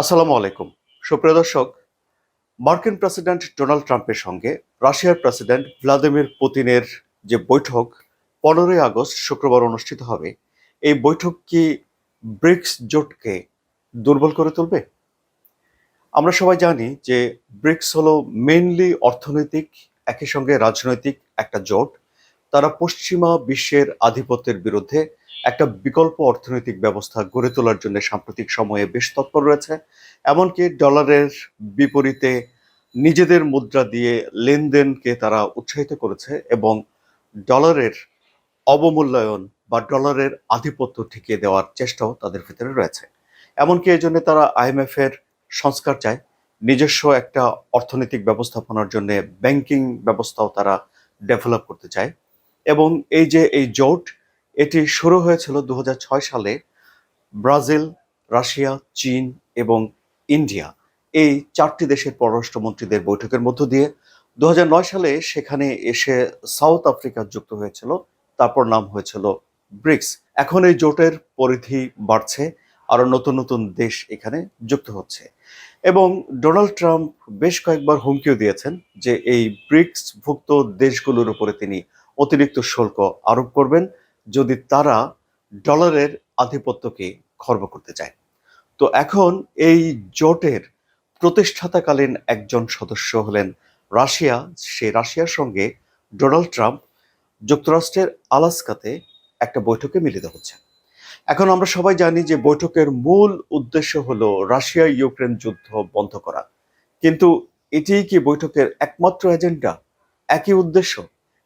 আসসালামু আলাইকুম। সুপ্রিয় দর্শক, মার্কিন প্রেসিডেন্ট ডোনাল্ড ট্রাম্পের সঙ্গে রাশিয়ার প্রেসিডেন্ট ভ্লাদিমির পুতিনের যে বৈঠক, পনেরোই আগস্ট শুক্রবার অনুষ্ঠিত হবে। এই বৈঠক কি ব্রিক্স জোটকে দুর্বল করে তুলবে? আমরা সবাই জানি যে ব্রিক্স হলো মেইনলি অর্থনৈতিক, একই সঙ্গে রাজনৈতিক একটা জোট। তারা পশ্চিমা বিশ্বের আধিপত্যের বিরুদ্ধে একটা বিকল্প অর্থনৈতিক ব্যবস্থা গড়ে তোলার জন্য সাম্প্রতিক সময়ে বেশ তৎপর রয়েছে। এমনকি ডলারের বিপরীতে নিজেদের মুদ্রা দিয়ে লেনদেনকে তারা উৎসাহিত করেছে এবং ডলারের অবমূল্যায়ন বা ডলারের আধিপত্য ঠেকিয়ে দেওয়ার চেষ্টাও তাদের ভিতরে রয়েছে। এমনকি এই জন্য তারা আইএমএফ এর সংস্কার চায়। নিজস্ব একটা অর্থনৈতিক ব্যবস্থাপনার জন্য ব্যাংকিং ব্যবস্থাও তারা ডেভেলপ করতে চায়। এবং এই যে এই জোট এটি শুরু হয়েছিল দু হাজার ছয় সালে ব্রাজিল, রাশিয়া, চীন এবং ইন্ডিয়া এই চারটি দেশের পররাষ্ট্রমন্ত্রীদের বৈঠকের মধ্য দিয়ে। দু হাজার নয় সালে সেখানে এসে সাউথ আফ্রিকা যুক্ত হয়েছিল, তারপর নাম হয়েছিল ব্রিক্স। এখন এই জোটের পরিধি বাড়ছে, আরও নতুন নতুন দেশ এখানে যুক্ত হচ্ছে। এবং ডোনাল্ড ট্রাম্প বেশ কয়েকবার হুমকিও দিয়েছেন যে এই ব্রিক্সভুক্ত দেশগুলোর উপরে তিনি অতিরিক্ত শুল্ক আরোপ করবেন। যদি তারা ডলারের আধিপত্যকে খর্ব করতে চায়। তো এখন এই জোটের প্রতিষ্ঠাতাকালীন একজন সদস্য হলেন রাশিয়া। সে রাশিয়ার সঙ্গে ডোনাল্ড ট্রাম্প যুক্তরাষ্ট্রের আলাস্কাতে একটা বৈঠকে মিলিত হচ্ছে এখন আমরা সবাই জানি যে বৈঠকের মূল উদ্দেশ্য হলো রাশিয়া ইউক্রেন যুদ্ধ বন্ধ করা। কিন্তু এটিই কি বৈঠকের একমাত্র এজেন্ডা? একই উদ্দেশ্য?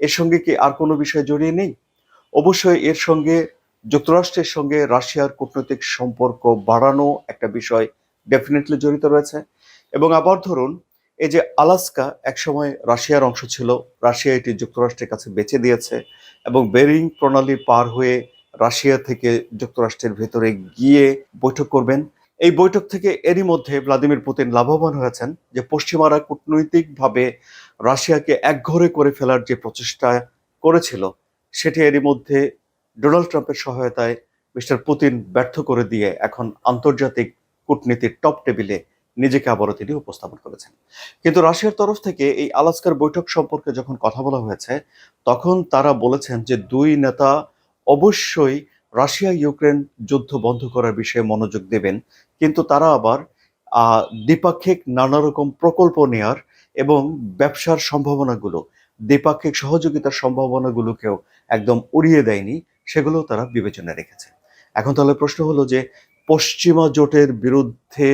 এর সঙ্গে কি আর কোনো বিষয় জড়িয়ে নেই? অবশ্যই এর সঙ্গে যুক্তরাষ্ট্রের সঙ্গে রাশিয়ার কূটনৈতিক সম্পর্ক বাড়ানো একটা বিষয় ডেফিনেটলি জড়িত রয়েছে। এবং আবার ধরুন, এই যে আলাস্কা একসময় রাশিয়ার অংশ ছিল, রাশিয়া এটি যুক্তরাষ্ট্রের কাছে বেচে দিয়েছে এবং বেরিং প্রণালী পার হয়ে রাশিয়া থেকে যুক্তরাষ্ট্রের ভেতরে গিয়ে বৈঠক করবেন। এই বৈঠক থেকে এরই মধ্যে ভ্লাদিমির পুতিন লাভবান হয়েছেন যে পশ্চিমারা কূটনৈতিকভাবে রাশিয়াকে একঘরে করে ফেলার যে প্রচেষ্টা করেছিল সেটি এরই মধ্যে ডোনাল্ড ট্রাম্পের সহায়তায় মিস্টার পুতিন ব্যর্থ করে দিয়ে এখন আন্তর্জাতিক কূটনীতির টপ টেবিলে নিজেকে আবারও তিনি উপস্থাপন করেছেন। কিন্তু রাশিয়ার তরফ থেকে এই আলাস্কার বৈঠক সম্পর্কে যখন কথা বলা হয়েছে, তখন তারা বলেছেন যে দুই নেতা অবশ্যই রাশিয়া ইউক্রেন যুদ্ধ বন্ধ করার বিষয়ে মনোযোগ দেবেন, কিন্তু তারা আবার দ্বিপাক্ষিক নানা রকম প্রকল্প নেয়ার এবং ব্যবসার সম্ভাবনাগুলো দ্বিপাক্ষিক সহযোগিতার সম্ভাবনাগুলোকেও একদম উড়িয়ে দেয়নি সেগুলো তারা বিবেচনায় রেখেছে। এখন তাহলে প্রশ্ন হলো যে, পশ্চিমা জোটের বিরুদ্ধে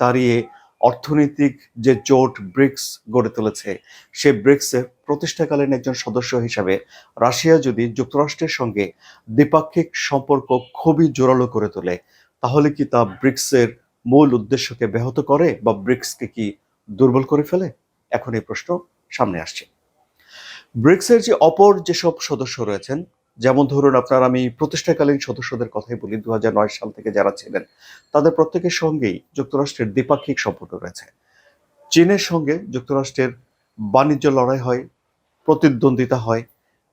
দাঁড়িয়ে অর্থনৈতিক যে জোট ব্রিক্স গড়ে তুলেছে, সে ব্রিক্সের প্রতিষ্ঠাকালীন একজন সদস্য হিসাবে রাশিয়া যদি যুক্তরাষ্ট্রের সঙ্গে দ্বিপাক্ষিক সম্পর্ক খুবই জোরালো করে তোলে, তাহলে কি তা ব্রিক্সের মূল উদ্দেশ্যকে ব্যাহত করে বা ব্রিক্সকে কি দুর্বল করে ফেলে? এখন এই প্রশ্ন সামনে আসছে। ব্রিক্সের যে অপর যেসব সদস্য রয়েছেন, যেমন ধরুন আপনার আমি প্রতিষ্ঠাকালীন সদস্যদের কথাই বলি দু হাজার নয় সাল থেকে যারা ছিলেন, তাদের প্রত্যেকের সঙ্গেই যুক্তরাষ্ট্রের দ্বিপাক্ষিক সম্পর্ক রয়েছে। চীনের সঙ্গে যুক্তরাষ্ট্রের বাণিজ্য লড়াই হয়, প্রতিদ্বন্দ্বিতা হয়,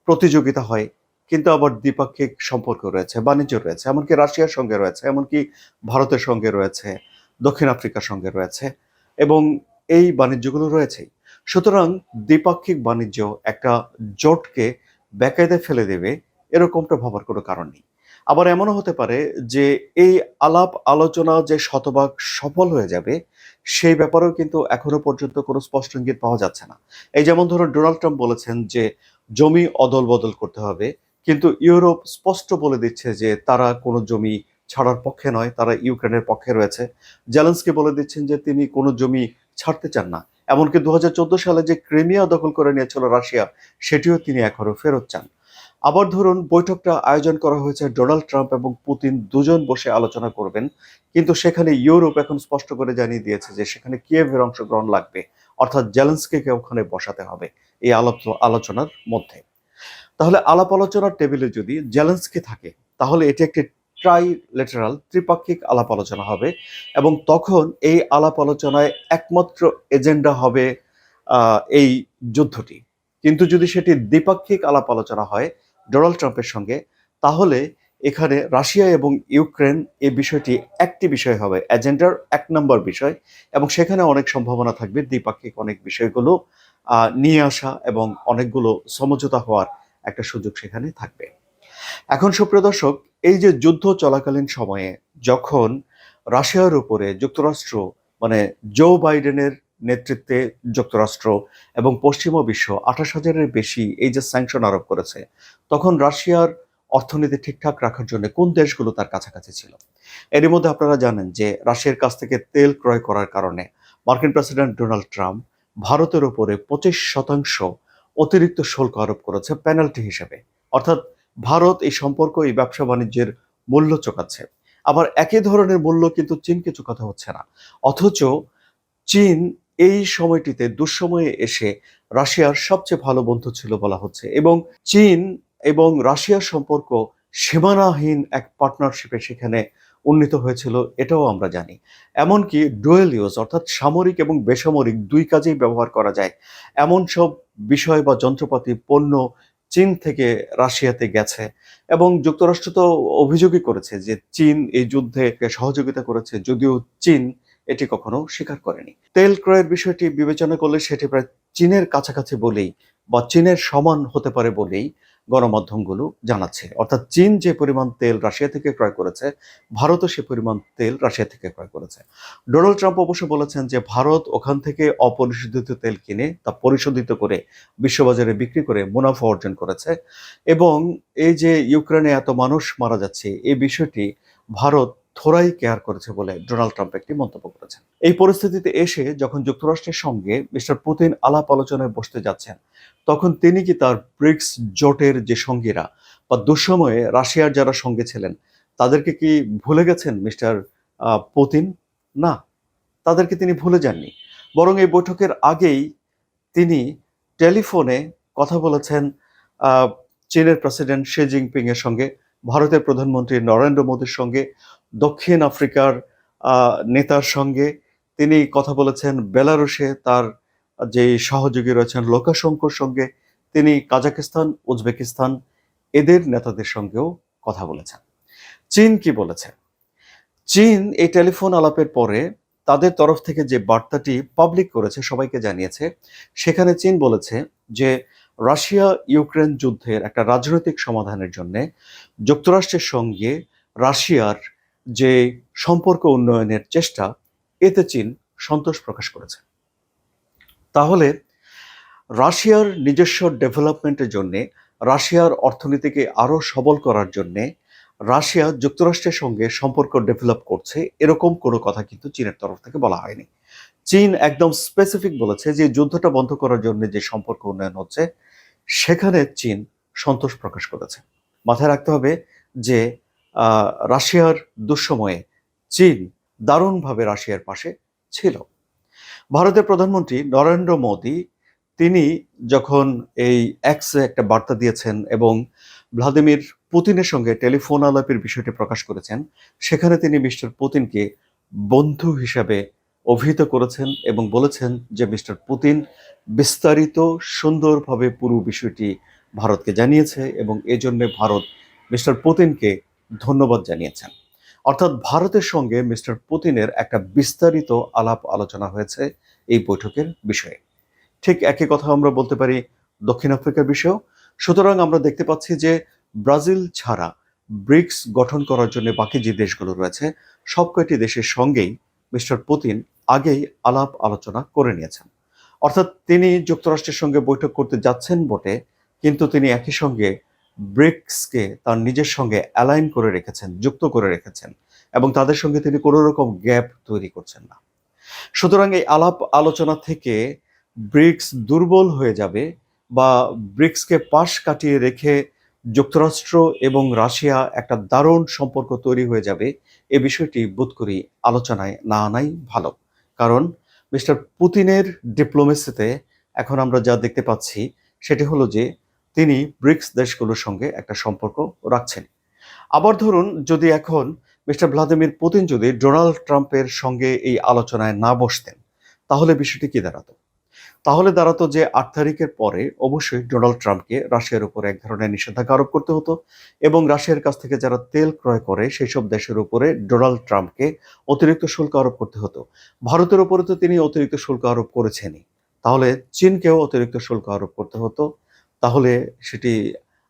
প্রতিযোগিতা হয়, কিন্তু আবার দ্বিপাক্ষিক সম্পর্ক রয়েছে, বাণিজ্য রয়েছে, এমনকি রাশিয়ার সঙ্গে রয়েছে, এমনকি ভারতের সঙ্গে রয়েছে, দক্ষিণ আফ্রিকার সঙ্গে রয়েছে, এবং এই বাণিজ্যগুলো রয়েছেই। সুতরাং দ্বিপাক্ষিক বাণিজ্য একটা জোটকে বেকায়দায় ফেলে দেবে, এরকমটা ভাবার কোনো কারণ নেই। আবার এমনও হতে পারে যে এই আলাপ আলোচনা যে শতভাগ সফল হয়ে যাবে, সেই ব্যাপারেও কিন্তু এখনও পর্যন্ত কোনো স্পষ্ট ইঙ্গিত পাওয়া যাচ্ছে না। এই যেমন ধরুন ডোনাল্ড ট্রাম্প বলেছেন যে, জমি অদল বদল করতে হবে। কিন্তু ইউরোপ স্পষ্ট বলে দিচ্ছে যে, তারা কোনো জমি ছাড়ার পক্ষে নয়, তারা ইউক্রেনের পক্ষে রয়েছে। জেলেন্সকে বলে দিচ্ছেন যে, তিনি কোনো জমি ছাড়তে চান না। এমনকি দুহাজার চোদ্দ সালে যে ক্রিমিয়া দখল করে নিয়েছিল রাশিয়া, সেটিও তিনি এখনও ফেরত চান। আবার ধরুন, বৈঠকটা আয়োজন করা হয়েছে ডোনাল্ড ট্রাম্প এবং পুতিন দুজন বসে আলোচনা করবেন, কিন্তু সেখানে ইউরোপ এখন স্পষ্ট করে জানিয়ে দিয়েছে যে সেখানে কিয়েভের অংশগ্রহণ লাগবে, অর্থাৎ জেলেন্সকে ওখানে বসাতে হবে এই আলাপ আলোচনার মধ্যে। তাহলে আলাপ আলোচনার টেবিলে যদি জেলেন্সকি থাকে, তাহলে এটি একটি ট্রাইলেটারাল ত্রিপাক্ষিক আলাপ আলোচনা হবে এবং তখন এই আলাপ আলোচনায় একমাত্র এজেন্ডা হবে এই যুদ্ধটি। কিন্তু যদি সেটি দ্বিপাক্ষিক আলাপ আলোচনা হয় ডোনাল্ড ট্রাম্পের সঙ্গে, তাহলে এখানে রাশিয়া এবং ইউক্রেন এই বিষয়টি একটি বিষয় হবে, এজেন্ডার এক নম্বর বিষয় এবং সেখানে অনেক সম্ভাবনা থাকবে, দ্বিপাক্ষিক অনেক বিষয়গুলো নিয়ে আসা এবং অনেকগুলো সমঝোতা হওয়ার একটা সুযোগ সেখানে থাকবে। এখন সুপ্রিয় দর্শক এই যে যুদ্ধ চলাকালীন সময়ে যখন রাশিয়ার উপরে যুক্তরাষ্ট্র মানে জো বাইডেনের নেতৃত্বে যুক্তরাষ্ট্র এবং পশ্চিমা বিশ্ব আঠাশ হাজারের বেশি এই যে স্যাংশন আরোপ করেছে, তখন রাশিয়ার অর্থনীতি ঠিকঠাক রাখার জন্য কোন দেশগুলো তার কাছাকাছি ছিল? এরই মধ্যে আপনারা জানেন যে রাশিয়ার কাছ থেকে তেল ক্রয় করার কারণে মার্কিন প্রেসিডেন্ট ডোনাল্ড ট্রাম্প ভারতের উপরে পঁচিশ শতাংশ অতিরিক্ত শুল্ক আরোপ করেছে পেনাল্টি হিসেবে। অর্থাৎ ভারত এই সম্পর্ক, এই ব্যবসা বাণিজ্যের মূল্য চোকাচ্ছে। আবার একই ধরনের মূল্য কিন্তু চীনকে চোকাতে হচ্ছে না। অথচ চীন এই সময়টিতে দুঃসময়ে এসে রাশিয়ার সবচেয়ে ভালো বন্ধু ছিল বলা হচ্ছে এবং চীন এবং রাশিয়ার সম্পর্ক সীমানাহীন এক পার্টনারশিপে সেখানে উন্নীত হয়েছিল, এটাও আমরা জানি। এমনকি ডুয়েল ইউজ অর্থাৎ সামরিক এবং বেসামরিক দুই কাজেই ব্যবহার করা যায়। এমন সব বিষয় বা যন্ত্রপাতি, পণ্য চীন থেকে রাশিয়াতে গেছে এবং যুক্তরাষ্ট্র তো অভিযোগই করেছে যে চীন এই যুদ্ধে সহযোগিতা করেছে, যদিও চীন এটি কখনো স্বীকার করেনি। তেল ক্রয়ের বিষয়টি বিবেচনা করলে সেটি প্রায় চীনের কাছাকাছি বলেই বা চীনের সমান হতে পারে বলেই গণমাধ্যমগুলো জানাচ্ছে। অর্থাৎ চীন যে পরিমাণ তেল রাশিয়া থেকে ক্রয় করেছে, ভারতও সে পরিমাণ তেল রাশিয়া থেকে ক্রয় করেছে। ডোনাল্ড ট্রাম্প অবশ্য বলেছেন যে, ভারত ওখান থেকে অপরিশোধিত তেল কিনে তা পরিশোধিত করে বিশ্ববাজারে বিক্রি করে মুনাফা অর্জন করেছে এবং এই যে ইউক্রেনে এত মানুষ মারা যাচ্ছে এই বিষয়টি ভারত থোড়াই কেয়ার করেছে বলে ডোনাল্ড ট্রাম্প একটি মন্তব্য করেছেন। এই পরিস্থিতিতে এসে যখন যুক্তরাষ্ট্রের সঙ্গে মিস্টার পুতিন আলাপ আলোচনায় বসতে যাচ্ছেন তখন তিনি কি তার ব্রিক্স জোটের যে সঙ্গীরা বা দুঃসময়ে রাশিয়ার যারা সঙ্গে ছিলেন, তাদেরকে কি ভুলে গেছেন মিস্টার পুতিন? না, তাদেরকে তিনি ভুলে যাননি। বরং এই বৈঠকের আগেই তিনি টেলিফোনে কথা বলেছেন চীনের প্রেসিডেন্ট শি জিনপিং এর সঙ্গে, ভারতের প্রধানমন্ত্রী নরেন্দ্র মোদীর সঙ্গে, দক্ষিণ আফ্রিকার নেতার সঙ্গে। তিনি কথা বলেছেন বেলারুশে তার যে সহযোগী রয়েছেন লোকাশঙ্কর সঙ্গে, তিনি কাজাকিস্তান উজবেকিস্তান, এদের নেতাদের সঙ্গেও কথা বলেছেন। চীন কি বলেছে? চীন এই টেলিফোন আলাপের পরে তাদের তরফ থেকে যে বার্তাটি পাবলিক করেছে, সবাইকে জানিয়েছে, সেখানে চীন বলেছে যে রাশিয়া ইউক্রেন যুদ্ধের একটা রাজনৈতিক সমাধানের জন্য যুক্তরাষ্ট্রের সঙ্গে রাশিয়ার যে সম্পর্ক উন্নয়নের চেষ্টা, এতে চীন সন্তোষ প্রকাশ করেছে। তাহলে রাশিয়ার নিজস্ব ডেভেলপমেন্টের জন্যে, রাশিয়ার অর্থনীতিকে আরও সবল করার জন্যে রাশিয়া যুক্তরাষ্ট্রের সঙ্গে সম্পর্ক ডেভেলপ করছে, এরকম কোনো কথা কিন্তু চীনের তরফ থেকে বলা হয়নি। চীন একদম স্পেসিফিক বলেছে যে যুদ্ধটা বন্ধ করার জন্য যে সম্পর্ক উন্নয়ন হচ্ছে, সেখানে চীন সন্তোষ প্রকাশ করেছে। মাথায় রাখতে হবে যে রাশিয়ার দুঃসময়ে চীন দারুণভাবে রাশিয়ার পাশে ছিল। ভারতের প্রধানমন্ত্রী নরেন্দ্র মোদী, তিনি যখন এই এক্সে একটা বার্তা দিয়েছেন এবং ভ্লাদিমির পুতিনের সঙ্গে টেলিফোন আলাপের বিষয়টি প্রকাশ করেছেন, সেখানে তিনি মিস্টার পুতিনকে বন্ধু হিসাবে অভিহিত করেছেন এবং বলেছেন যে, মিস্টার পুতিন বিস্তারিত, সুন্দরভাবে পুরো বিষয়টি ভারতকে জানিয়েছে এবং এজন্য ভারত মিস্টার পুতিনকে ধন্যবাদ জানিয়েছেন। অর্থাৎ ভারতের সঙ্গে মিস্টার পুতিনের একটা বিস্তারিত আলাপ আলোচনা হয়েছে এই বৈঠকের বিষয়ে। ঠিক একই কথা আমরা বলতে পারি দক্ষিণ আফ্রিকার বিষয়েও। সুতরাং আমরা দেখতে পাচ্ছি যে ব্রাজিল ছাড়া ব্রিক্স গঠন করার জন্য বাকি যে দেশগুলো রয়েছে, সব কয়টি দেশের সঙ্গেই মিস্টার পুতিন আগেই আলাপ আলোচনা করে নিয়েছেন। অর্থাৎ তিনি যুক্তরাষ্ট্রের সঙ্গে বৈঠক করতে যাচ্ছেন বটে, কিন্তু তিনি একই সঙ্গে ব্রিক্সকে তার নিজের সঙ্গে অ্যালাইন করে রেখেছেন, যুক্ত করে রেখেছেন এবং তাদের সঙ্গে তিনি কোনো রকম গ্যাপ তৈরি করছেন না। সুতরাং এই আলাপ আলোচনা থেকে ব্রিক্স দুর্বল হয়ে যাবে বা ব্রিক্সকে পাশ কাটিয়ে রেখে যুক্তরাষ্ট্র এবং রাশিয়া একটা দারুণ সম্পর্ক তৈরি হয়ে যাবে, এ বিষয়টি বোধ করি আলোচনায় না আনাই ভালো। কারণ মিস্টার পুতিনের ডিপ্লোমেসিতে এখন আমরা যা দেখতে পাচ্ছি, সেটি হলো যে তিনি ব্রিক্স দেশগুলোর সঙ্গে একটা সম্পর্ক রাখছেন। আবার ধরুন, যদি এখন মিস্টার ভ্লাদিমির পুতিন যদি ডোনাল্ড ট্রাম্পের সঙ্গে এই আলোচনায় না বসতেন, তাহলে বিষয়টি কি দাঁড়াতো? তাহলে দাঁড়াতো যে আট তারিখের পরে অবশ্যই ডোনাল্ড ট্রাম্পকে রাশিয়ার উপর এক ধরনের নিষেধাজ্ঞা আরোপ করতে হতো এবং রাশিয়ার কাছ থেকে যারা তেল ক্রয় করে সেই সব দেশের উপরে ডোনাল্ড ট্রাম্পকে অতিরিক্ত শুল্ক আরোপ করতে হতো। ভারতের উপরে তো তিনি অতিরিক্ত শুল্ক আরোপ করেছেনই। তাহলে চীনকেও অতিরিক্ত শুল্ক আরোপ করতে হতো। তাহলে সেটি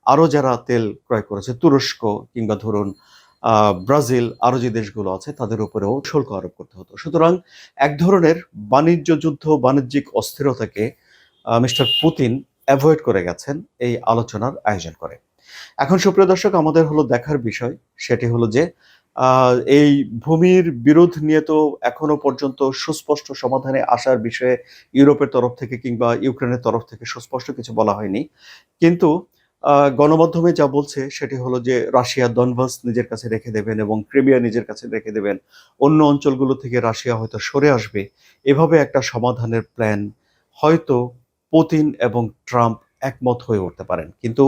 আরও যারা তেল ক্রয় করেছে, তুরস্ক কিংবা ধরুন ব্রাজিল, আরও যে দেশগুলো আছে তাদের উপরেও শুল্ক আরোপ করতে হতো। সুতরাং এক ধরনের বাণিজ্য যুদ্ধ, বাণিজ্যিক অস্থিরতাকে মিস্টার পুতিন অ্যাভয়েড করে গেছেন এই আলোচনার আয়োজন করে। এখন সুপ্রিয় দর্শক, আমাদের হলো দেখার বিষয়, সেটি হলো যে এই ভূমির বিরোধ নিয়ে তো এখনও পর্যন্ত সুস্পষ্ট সমাধানে আসার বিষয়ে ইউরোপের তরফ থেকে কিংবা ইউক্রেনের তরফ থেকে সুস্পষ্ট কিছু বলা হয়নি। কিন্তু গণমাধ্যমে যা বলছে সেটি হলো যে রাশিয়া দনবাস নিজের কাছে রেখে দেবেন এবং ক্রিমিয়া নিজের কাছে রেখে দেবেন। অন্য অঞ্চলগুলো থেকে রাশিয়া হয়তো সরে আসবে। এভাবে একটা সমাধানের প্ল্যান হয়তো পুতিন এবং ট্রাম্প একমত হয়ে উঠতে পারেন। কিন্তু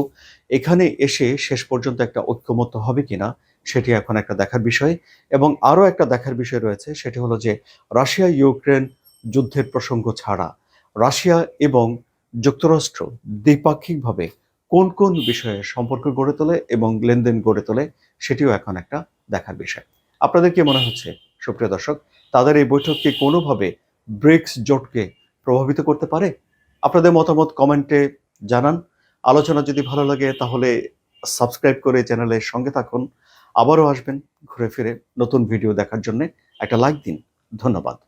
এখানে এসে শেষ পর্যন্ত একটা ঐক্যমত্য হবে কিনা সেটি এখন একটা দেখার বিষয়। এবং আরও একটা দেখার বিষয় রয়েছে, সেটি হলো যে রাশিয়া ইউক্রেন যুদ্ধের প্রসঙ্গ ছাড়া রাশিয়া এবং যুক্তরাষ্ট্র দ্বিপাক্ষিকভাবে কোন কোন বিষয়ে সম্পর্ক গড়ে তোলে এবং লেনদেন গড়ে তোলে, সেটিও এখন একটা দেখার বিষয়। আপনাদের কি মনে হচ্ছে? সুপ্রিয় দর্শক, তাদের এই বৈঠক কি কোনোভাবে ব্রিক্স জোটকে প্রভাবিত করতে পারে? আপনাদের মতামত কমেন্টে জানান। আলোচনা যদি ভালো লাগে, তাহলে সাবস্ক্রাইব করে চ্যানেলের সঙ্গে থাকুন। আবারও আসবেন ঘুরে ফিরে নতুন ভিডিও দেখার জন্য। একটা লাইক দিন। ধন্যবাদ।